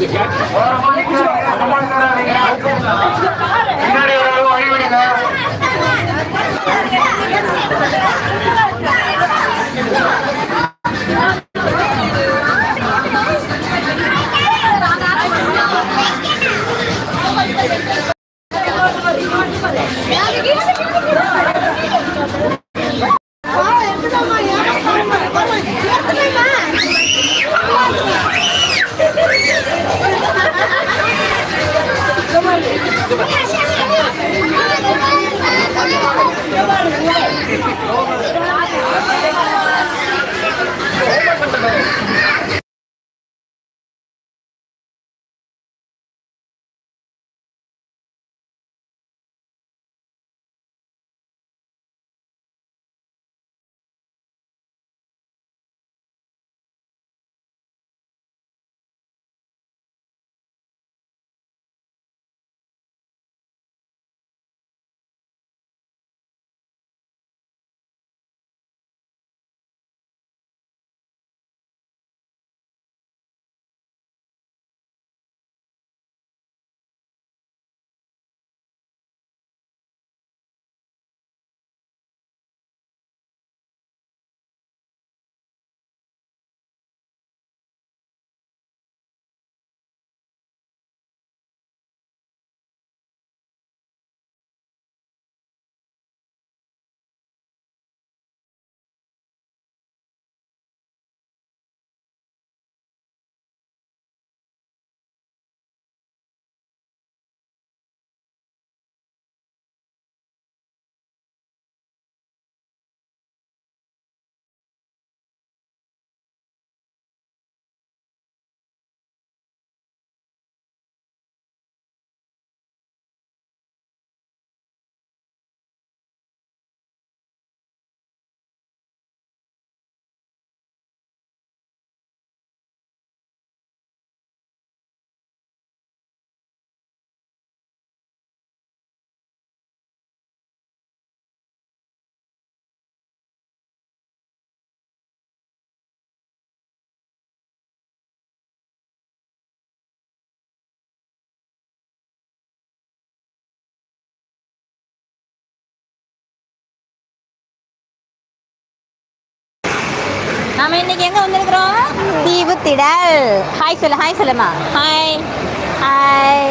ஒரு பின்னாடி ஒரு வழி விடுங்க நாம இன்னைக்கு எங்க வந்திருக்கிறோம்? தீவு திடல். ஹாய் சொல்லு ஹாய் சொல்லுமா. ஹாய் ஹாய்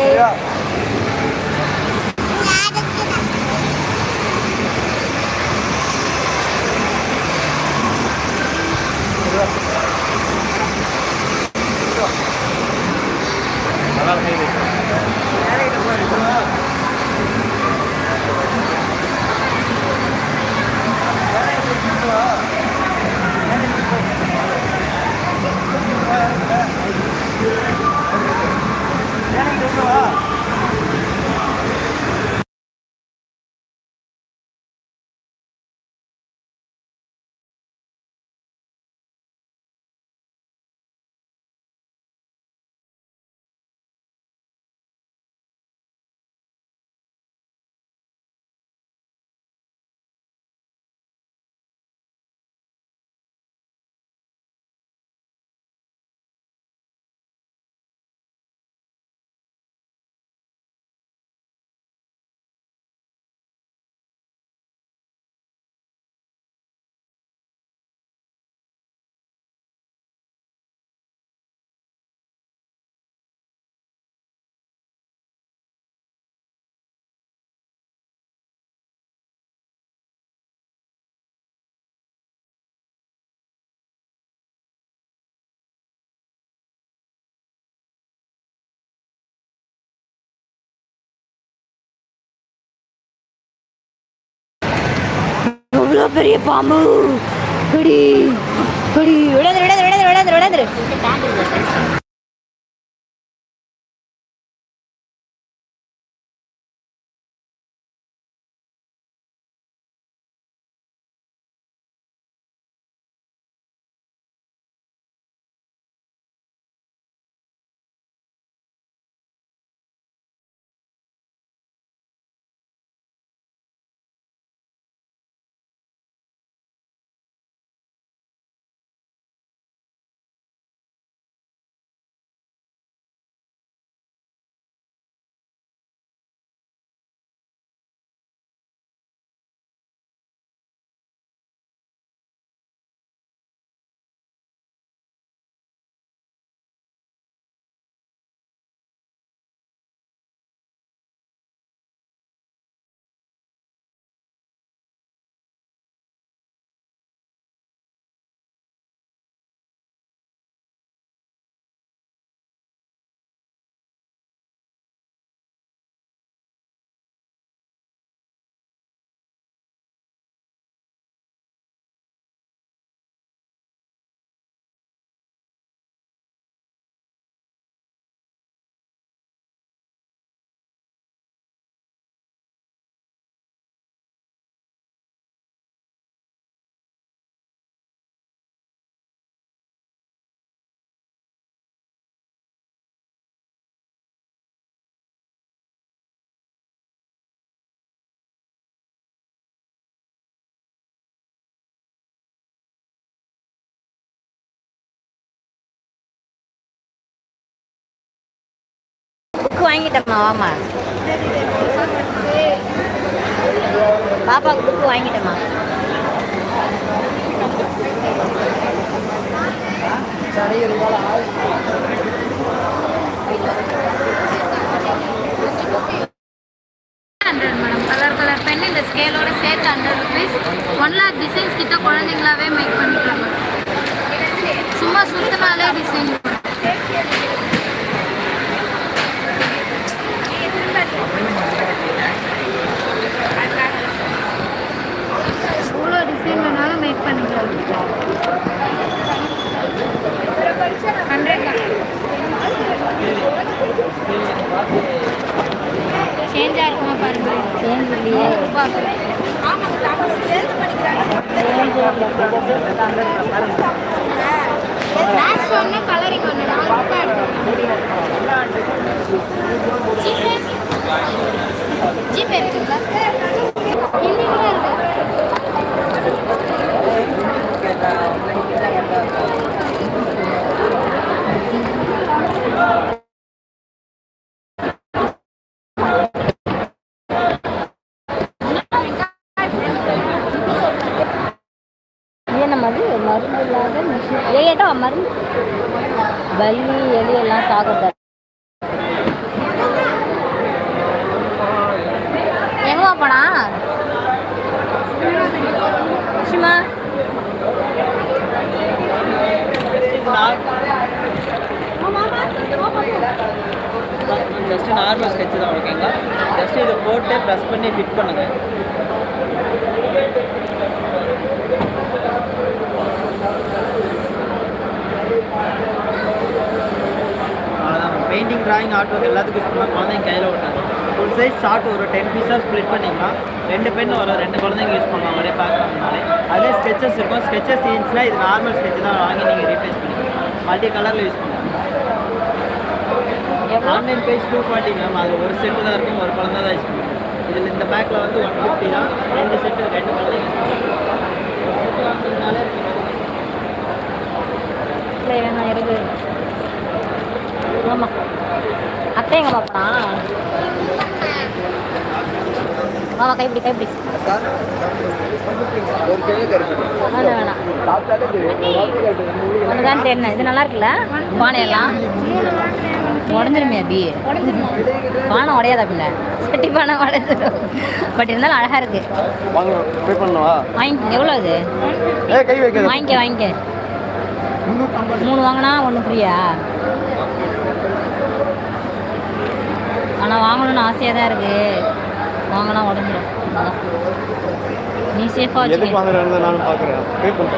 வேலைக்கு எவ்வளோ பெரிய பாம்பு? பிடி பிடி விடந்துரு விடந்துரு விடந்துரு விடந்துரு வாங்கிட்டேம்மா வாமா பாப்பாவுக்கு book வாங்கிட்டேம்மா. Hundred madam colour colour pen இந்த ஸ்கேலோட சேர்த்து hundred rupees one lakh designs கிட்ட குழந்தைங்களாவே மேக் பண்ணிக்கலாம். சும்மா சுத்தனாலே டிசைன் டிசைன் வேணாலும் மேக் பண்ணிக்கலாம் ஹண்ட்ரட் சேஞ்சாக இருக்குமா பாருங்க. சேஞ்ச் இல்லையே. மேக்ஸ் ஒன்று கலரிங் ஒன்று ஜிபே ஜிபே இருக்குங்களா ஹிந்தி கூட இருக்கு இது என்ன மருந்து மருந்து இல்லாத மிஷின் ஏட்டா மருந்து பல்லி எலி எல்லாம் சாகுறது எங்கம்மா போனா சும்மா ஜஸ்ட் நார்மல் ஸ்கெட்ச் தான் ஓகேங்களா ஜஸ்ட் இதை போட்டு ப்ரெஸ் பண்ணி ஃபிட் பண்ணுங்க அவ்வளோதான் ஆர்ட் ஒர்க் எல்லாத்துக்கும் யூஸ் பண்ணலாம் குழந்தைங்க கையில் விட்டாங்க ஃபுல் சைஸ் ஷார்ட் ஒரு டென் பீஸாக ஸ்ப்ளிட் பண்ணிக்கலாம் ரெண்டு பென் வரும் ரெண்டு குழந்தைங்க யூஸ் பண்ணலாம் ஒரே பார்க்கறதுனாலே. அதிலே ஸ்கெச்சஸ் இருக்கும். ஸ்கெச்சஸ் சீன்ஸில் இது நார்மல் ஸ்கெட்ச் தான் வாங்கி நீங்கள் ரீப்ளேஸ் பண்ணிக்கலாம். மல்டி கலரில் யூஸ் பண்ணலாம். எவ்வளோ? Online page two forty ma'am அது ஒரு செட்டு தான் இருக்கும். ஒரு குழந்தை தான் யூஸ் பண்ணுவோம் இதில் இந்த பேக்கில் வந்து ஒன் ஃபிஃப்டி தான். ரெண்டு செட்டு ரெண்டு குழந்தைங்க யூஸ் பண்ணுவோம் செட்டு வாங்கினாலே இல்லை வேணாம் ஆமாம் எங்கம்மா போனா மாமா கைப்பிடி கைப்பிடி வேணாம் வேணாம். ஒன்று தான் தெரியும். இது நல்லா இருக்குல்ல? பானையெல்லாம்? உடஞ்சிருமே அபி பானை உடையாதா பிள்ளை? சட்டி பானை உடைஞ்சிரும் பட் இருந்தாலும் அழகாக இருக்கு. வாங்க எவ்வளோ வைக்காத. வாங்கிக்க வாங்கிக்க. மூணு வாங்கினா ஒன்று ஃப்ரீயா ஆனால் வாங்கணும்னு ஆசையாக தான் இருக்கு. வாங்கினா உடஞ்சிடும் நீ சேஃபாக எதுக்கு வச்சுக்க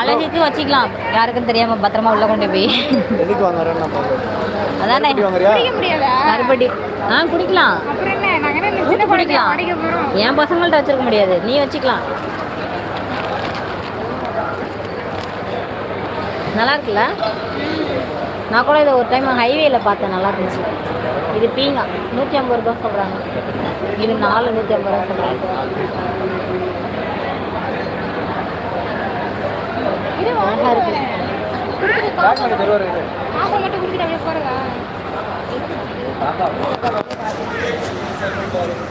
அழகுக்கு வச்சுக்கலாம். யாருக்கும் தெரியாமல் பத்திரமா உள்ளே கொண்டு போய். எதுக்கு வாங்குறேன்னு நான் பார்க்குறேன் அதானே மறுபடி ஆ குடிக்கலாம். குடிக்கலாம். என் பசங்கள்ட்ட வச்சிருக்க முடியாது. நீ வச்சுக்கலாம். நல்லா இருக்குல்ல? நான் கூட இதை ஒரு டைம் ஹைவேல பார்த்தேன். நல்லா இருந்துச்சு. இது பீங்கா. நூற்றி ஐம்பது ரூபா சொல்கிறாங்க இது நாலு நூற்றி ஐம்பது ரூபா சொல்கிறாங்க இது அழகா இருக்கு. பேக் பண்ணி தருவார் இது. ஆசை மட்டும் குடிக்கிட்டு அப்படியே போகிறதா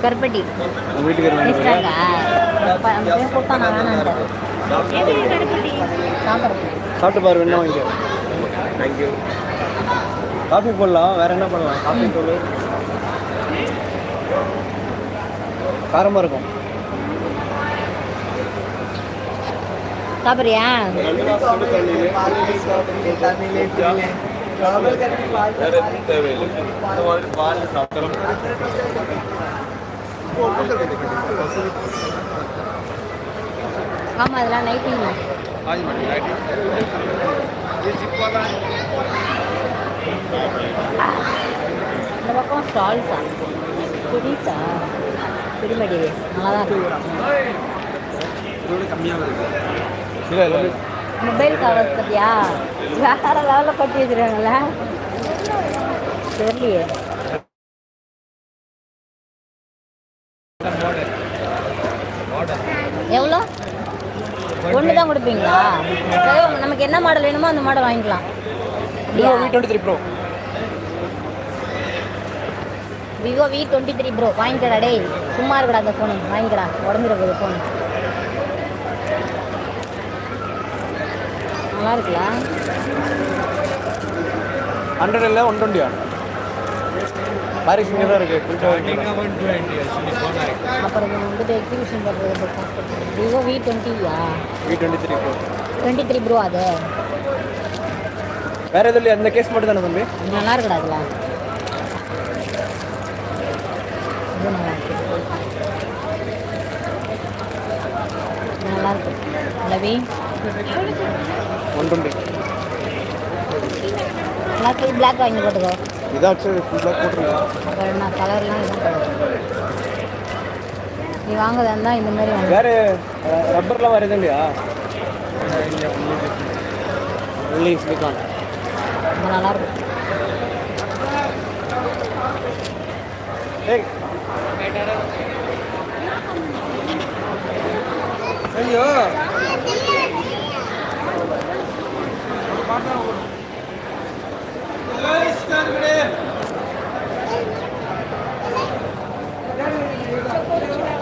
கருப்பட்டி. உங்கள் வீட்டுக்கு டேஸ்டாக்கா கொடுத்தா நான் வேணாம் எது கருப்பட்டி? சாப்பிட்றது சாப்பிட்டு பாரு வேணா வாங்கிக்க. தேங்க்யூ காஃபி போடலாம். வேற என்ன பண்ணலாம் காஃபி தூள். காரமாக இருக்கும். சாப்பிட்றியா? ஆமாம் இதெல்லாம் நைட்டிங்க இந்த பக்கம் ஸ்டால்ஸா சுடி மெட்டீரியல்ஸ் நல்லா தான் மொபைல் கவர்ஸ் பத்தியா? வேற லெவலில் கொட்டி வச்சிருக்காங்கல்ல? தெரியலையே. எவ்வளோ? ஒன்று தான் கொடுப்பீங்களா நமக்கு என்ன மாடல் வேணுமோ அந்த மாடல் வாங்கிக்கலாம். Bro Vivo V twenty three pro வாங்கிக்கடா டேய். சும்மா இருக்கடா அந்த ஃபோனு வாங்கிக்கடா. உடஞ்சிட போகுது ஃபோனு நல்லா இருக்குல்ல? ஹண்ட்ரட் இல்லை ஒன் டுவெண்ட்டியா பாரிஸ் இங்கே தான் இருக்குது அப்புறம் வந்துட்டு எக்ஸிபிஷன் பண்ணுறது Vivo V டுவெண்ட்டியா? V twenty three pro twenty three pro அது. வேற எதுவும் இல்லையா? அந்த கேஸ் மட்டும் தானே தம்பி? நல்லா இருக்குடா அதில் இது நல்லா இருக்கு இது நல்லா இருக்கு டுவெண்ட்டி பிளாக் பிளாக் வாங்கி போட்டுக்கோ. என்ன கலர்லாம் இதுதான் கலர் நீ வாங்குறதா இருந்தால் இந்த மாதிரி வாங்க. வேறு ரப்பர்லாம் வேறு எதுவும் இல்லையா ஒன்லி சிலிக்கான் ரொம்ப நல்லா இருக்கும். ஏய். ஐயோ.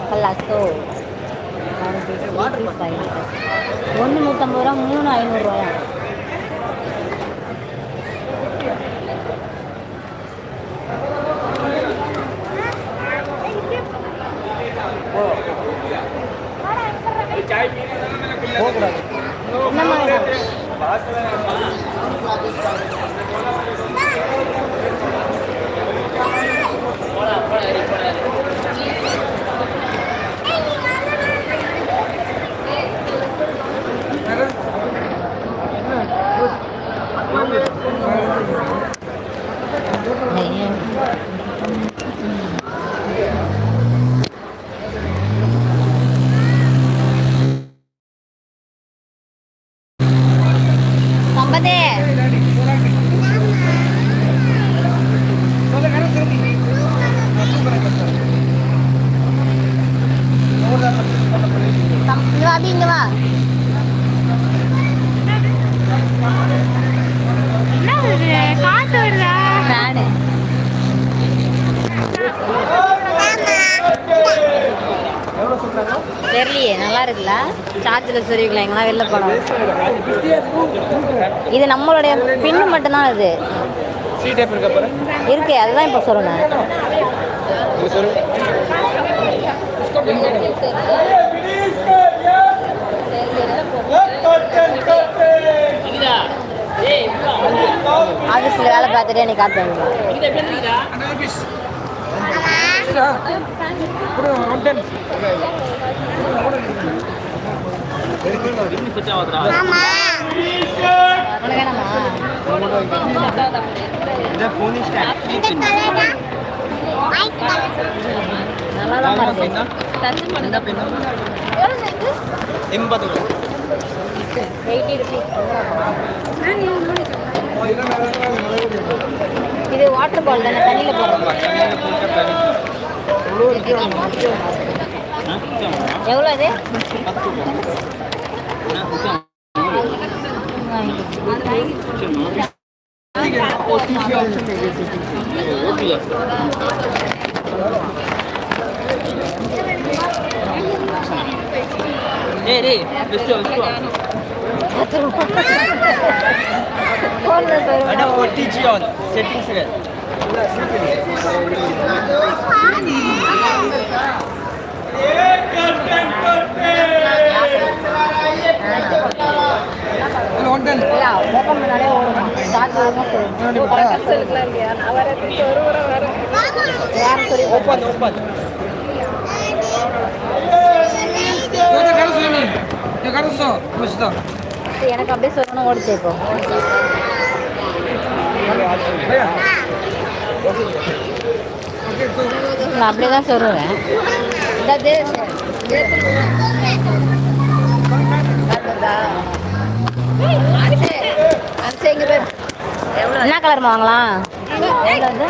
பல்லாஸ்தோ ஒன்று நூற்றம்பது ரூபா மூணு ஐநூறுரூவாயா போகக்கூடாது என்னம்மா வேணும் சம்பதே சம்- இங்க வா அபி, இங்க வா காத்து வருதா ஃபேனு தெரியலையே இல்ல இருக்குல்ல? சார்ஜில் எங்கெல்லாம் வெளில போனோம் இது நம்மளுடைய பின்னு மட்டும்தான் இது. இருக்கு அதுதான் இப்போ சொல்லணும். அது சில ஆஃபீஸில் வேலை பார்த்துட்டே நீ காத்து எண்பது இது வாட்டர் பால் தானே தண்ணியில் போடுறது எவ்வளோ இது ஏய் டேய் வெஸ்ட் வெஸ்ட் ஃபோனில் சொல்லுங்க அட ஒட்டிச்சி ஆன் செட்டிங்ஸ் இல்லை ஓப்பன் ஓப்பன் எனக்கு அப்படியே சொல்லணும் ஓடிச்சு இப்போ. நான் அப்படியே தான் சொல்லுவேன். என்ன கலர்மா வாங்கலாம்? சொல்றாங்க.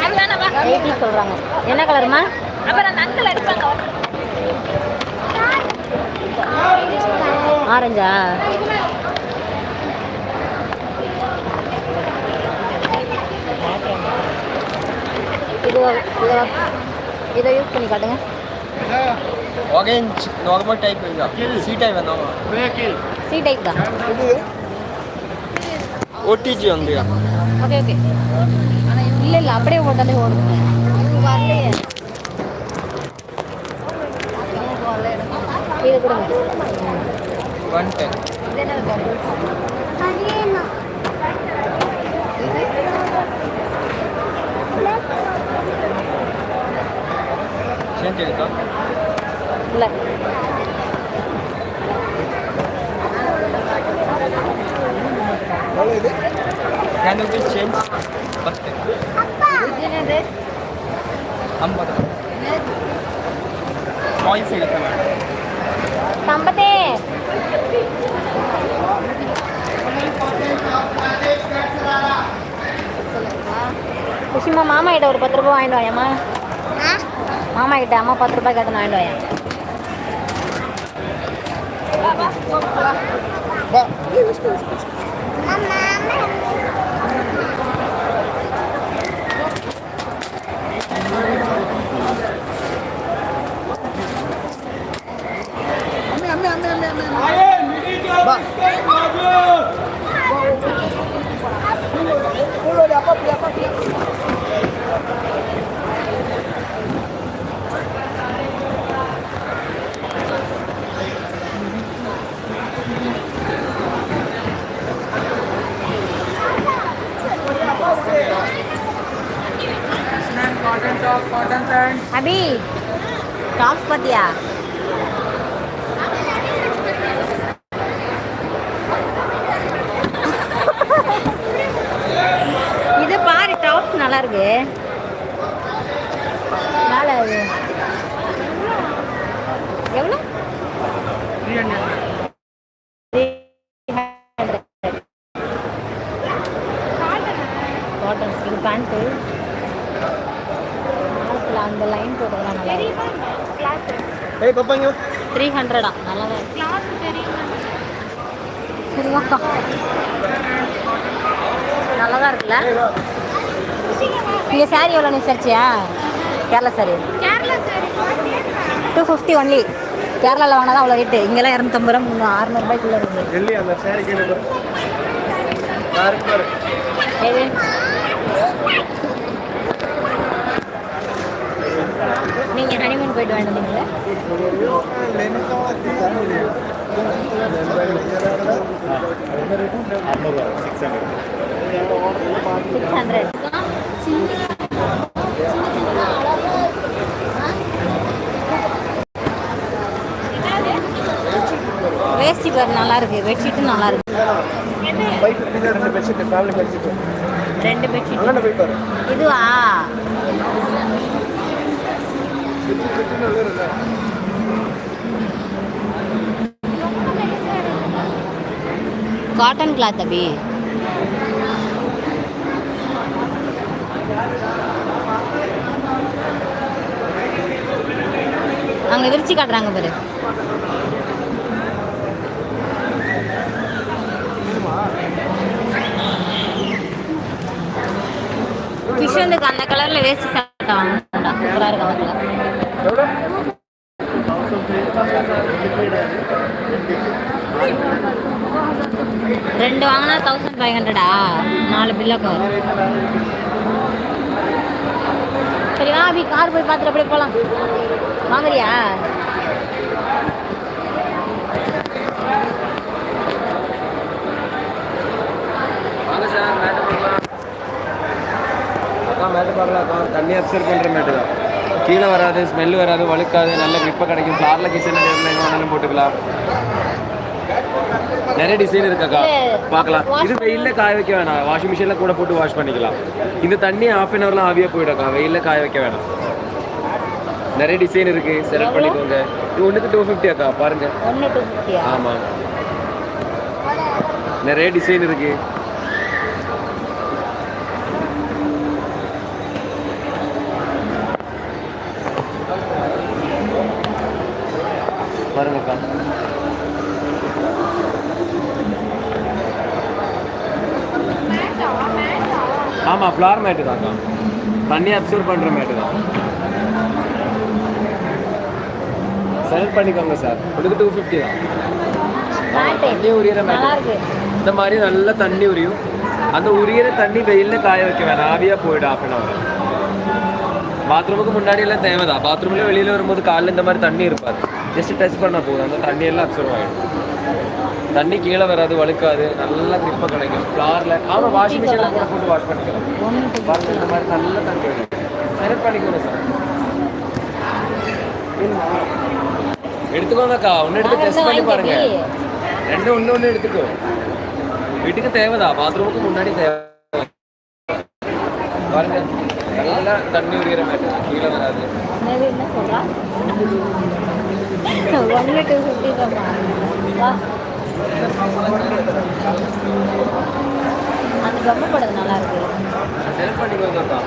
சொல்கிறாங்க என்ன கலர்மா? ஆரஞ்சா இது இது. இதை யூஸ் பண்ணி காட்டுங்க. ஆரஞ்ச் நார்மல் டைப் இருக்கா சி டைப் வேணாமா சி டைப் தான். ஓடிஜி வந்து. ஓகே ஓகே இல்லை இல்லை அப்படியே போட்டாலே ஓடும். வரலையே இது கொடுங்க. ஒன் டென் இது என்ன bubbles? சேஞ்ச் இருக்கா இல்லை கேன் யூ ப்ளீஸ் சேஞ்ச் பத்து இது என்னது ஐம்பது டாய்ஸ் இருக்கு மேடம் சம்பத்தே குஷிமா மாமா கிட்ட ஒரு பத்து ரூபாய் வாங்கிட்டு வாயம்மா மாமா கிட்ட அம்மா பத்து ரூபாய் கேட்டு வாங்கிட்டு வாயேன் அபி டாப்ஸ் பார்த்தியா இது பாரு டாப்ஸ் நல்லா இருக்கு மேலே இது எவ்வளோ காட்டன் இது பேண்ட்டு அந்த லைன் போட்டுக்கலாம் நல்லா இருக்கு ஏய் பாப்பாங்க த்ரீ ஹண்ட்ரடா நல்லா தான் சரிவாக்கா நல்லா தான் இருக்குல்ல? இங்கே சாரி எவ்வளோ நீ சரிச்சியா? Kerala sari two fifty only கேரளாவில் வாங்கினா தான் அவ்வளோ ரேட்டு இங்கெல்லாம் இரநூத்தம்பது ரூபா முந்நூறு அறுநூறுபாய்க்குள்ளே இருக்குது டெல்லி அந்த சாரி கேளு பாரு பாரு எது நீங்கள் ஹனிமூன் போயிட்டு வந்தீங்களா சிக்ஸ் ஹண்ட்ரட் வேஷ்டி பாரு நல்லா இருக்கு. பெட்ஷீட்டும் நல்லா இருக்கு. ரெண்டு பெட்ஷீட் ரெண்டு பெட்ஷீட் இதுவா? காட்டன் கிளாத் அபி. அங்க விரிச்சு காட்டுறாங்க பாரு. கிஷனுக்கு அந்த கலர்ல வேஸ்ட் சாப்பிட்டா வாங்கணும்டா சூப்பரா இருக்கு அந்த ரெண்டு வாங்கினா தௌசண்ட் ஃபைவ் ஹண்ட்ரடா நாலு பில்லுக்கு வரும் சரி வா அபி கார் போய் பார்த்துட்டு அப்படியே போகலாம் வாங்குறியா? மேட்டு பார்க்கலாம். தண்ணி அப்சர்வ் பண்ணுற மேட்டு தான். கீழே வராது ஸ்மெல் வராது வழுக்காது நல்ல grip-ஆ கிடைக்கும். ஃப்ளாரில் கிச்சன் வேணாலும் போட்டுக்கலாம். நிறைய டிசைன் இருக்காக்கா. பார்க்கலாம். இது வெயிலில் காய வைக்க வேணாம். வாஷிங் மிஷினில் கூட போட்டு வாஷ் பண்ணிக்கலாம். இந்த தண்ணி ஆஃப் அன் ஹவர்லாம் ஆவியாக போயிடும்க்கா. வெயிலில் காய வைக்க வேணாம். நிறைய டிசைன் இருக்கு. செலக்ட் பண்ணிக்கோங்க. இது ஒன்றுக்கு டூ ஃபிஃப்டி அக்கா. பாருங்க. ஆமாம் நிறைய டிசைன் இருக்கு. பாருங்கக்கா. ஆமாம் ஃப்ளார் மேட்டு தான்க்கா தண்ணி அப்சர்வ் பண்ணுற மேட்டு தான். செலக்ட் பண்ணிக்கோங்க சார் உங்களுக்கு டூ ஃபிஃப்டி தான். மேட்டு தண்ணி உரியற நல்லா மேட் இருக்கு. இந்த மாதிரி நல்ல தண்ணி உரியும். அந்த உரியற தண்ணி வெயில்ல காய வைக்க வேணாம். ஆவியா போயிடும் ஆஃப் அன் ஹவர் பாத்ரூமுக்கு முன்னாடி எல்லாம் தேவைதான். பாத்ரூம்ல வெளியில வரும்போது காலைல இந்த மாதிரி தண்ணி இருப்பாது ஜஸ்ட் டச் பண்ண போதும். அந்த தண்ணி எல்லாம் அப்சர்வ் ஆகிடும் தண்ணி கீழே வராது வழுக்காது. நல்லா கிரிப்பாக கிடைக்கும் ஃப்ளாரில் ஆமாம் வாஷிங் மிஷினில் கூட போட்டு வாஷ் பண்ணிக்கலாம். பாருங்க இந்த மாதிரி நல்ல தண்ணி வரும் செலக்ட் பண்ணிக்கோங்க சார் எடுத்துக்கோங்கக்கா. ஒன்று எடுத்து டெஸ்ட் பண்ணி பாருங்க. ரெண்டு ஒன்று ஒன்று எடுத்துக்கோ. வீட்டுக்கு தேவைதான். பாத்ரூமுக்கு முன்னாடி தேவை. பாருங்க நல்லா தண்ணி உரிகிற மாதிரி கீழே வராது. ஒன்று டூ ஃபிஃப்டி அந்த பொம்மை படம் நல்லா இருக்கு. பண்ணிக்கோங்கக்கா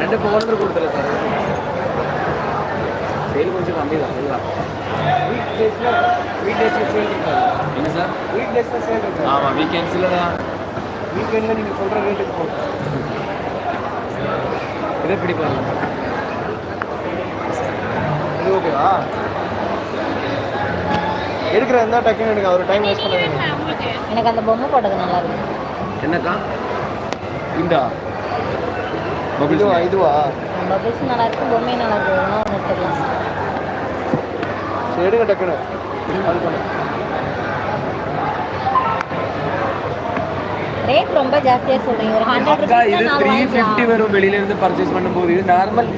ரெண்டு ஃபோன் கொடுத்துரு சார் சேல் கொஞ்சம் கம்மி தான் அதுதான் வீக் டேஸில் வீக் டேஸில் சேல் இருக்காது என்ன சார் வீக் டேஸில் சேல் இருக்காது ஆமாம் வீக்கெண்ட்ஸில் தான் வீக்கெண்டில் நீங்கள் சொல்கிற ரேட்டுக்கு போகும் இதை எப்படி இது ஓகேவா? எடுக்கிறதா இருந்தால் டக்குன்னு எடுங்க ஒரு டைம் வேஸ்ட் பண்ணாதீங்க. எனக்கு அந்த பொம்மை போட்டது நல்லா இருக்கு. என்னக்கா? இந்தா. இதுவா இதுவா? பபிள்ஸ் நல்லா இருக்கு பொம்மை நல்லா இருக்கு ஒன்றா ஒன்று எடுத்துக்கலாம். சரி எடுங்க டக்குன்னு. கால் பண்ணு. ரேட் ரொம்ப ஜாஸ்தியாக சொல்கிறீங்க ஒரு ஹண்ட்ரட் இது த்ரீ ஃபிஃப்டி வரும் வெளியில இருந்து பர்ச்சேஸ் பண்ணும்போது. இது நார்மல்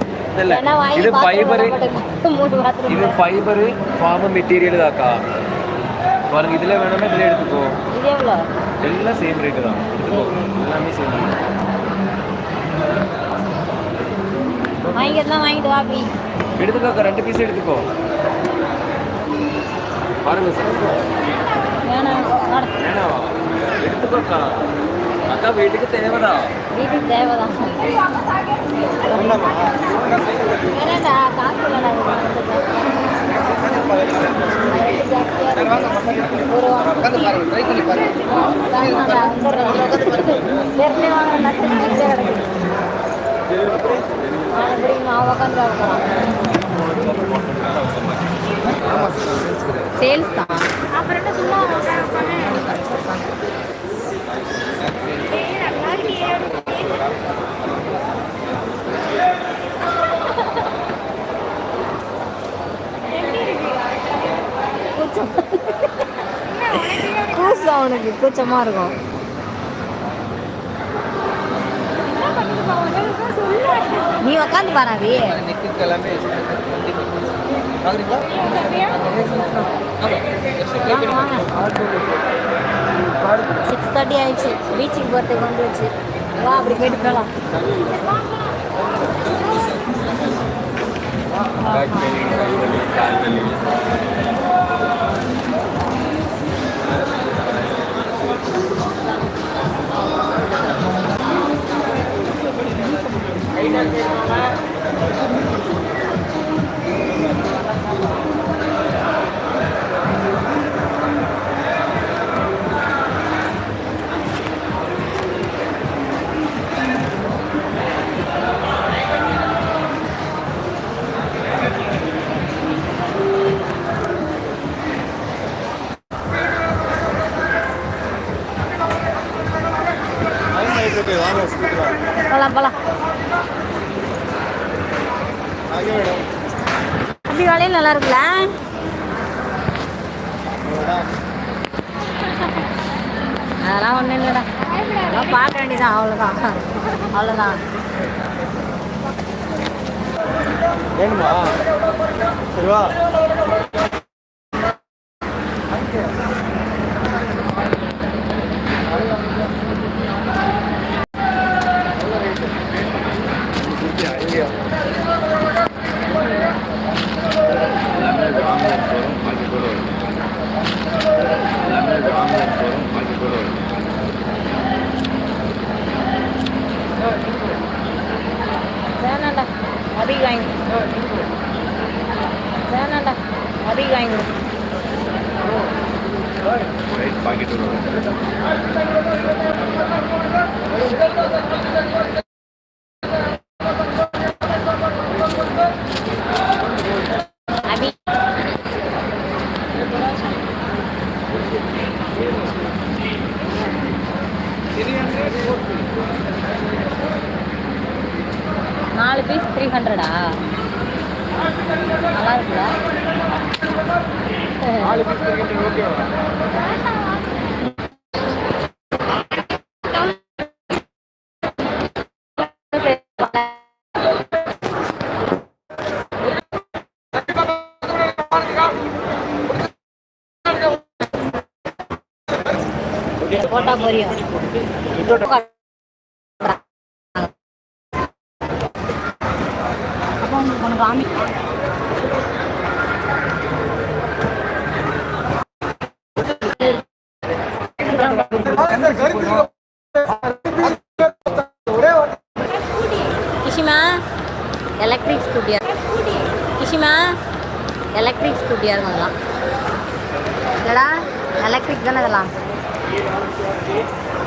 பாத்ரூம் மூணு பாத்ரூம் இது ஃபைபரு ஃபார்ம் மெட்டீரியல் தாக்கா பாருங்க இதுல வேணும்னா இதுல எடுத்துக்கோ எல்லாம் சேம் ரேட்டு தான் எடுத்துக்கோ எல்லாமே சேம் வாங்கிக்கலாம் வாங்கிட்டு வா அப்படி எடுத்துக்கோ அக்கா ரெண்டு பீஸ் எடுத்துக்கோ பாருங்க சார். வேணாவா எடுத்துக்கோ அக்கா வீட்டுக்கு தேவைதா வீட்டுக்கு தேவைதான் சேல்ஸ் தான் அப்புறம் சும்மா வாங்குறது. ரேட்டு ஜாஸ்தியா இருக்கு. ஒரு உட்காந்து பாருங்க ட்ரை பண்ணி பாருங்க வேணாண்டா, வந்துடுறேன். ஏற்கனவே வாங்குற நட்டு இங்கே கிடக்குது. நான் எப்படி நான் உட்காந்து பார்க்கலாம் சேல்ஸ் தான் அப்புறம் என்ன சும்மா கூச்சம் கூச்சம் அவனுக்கு கூச்சமா இருக்கும். நீ உக்காந்து பாராவி சிக்ஸ் தேர்ட்டி ஆயிடுச்சு. பீச்சுக்கு போகிறதுக்கு வந்து வச்சு வா அப்படி போயிட்டு போகலாம் Thank you. நாலு பீஸ் த்ரீ ஹண்ட்ரடா நல்லா இருக்குல்ல? நாலு பீஸ் த்ரீ போட்டா போறியா? வா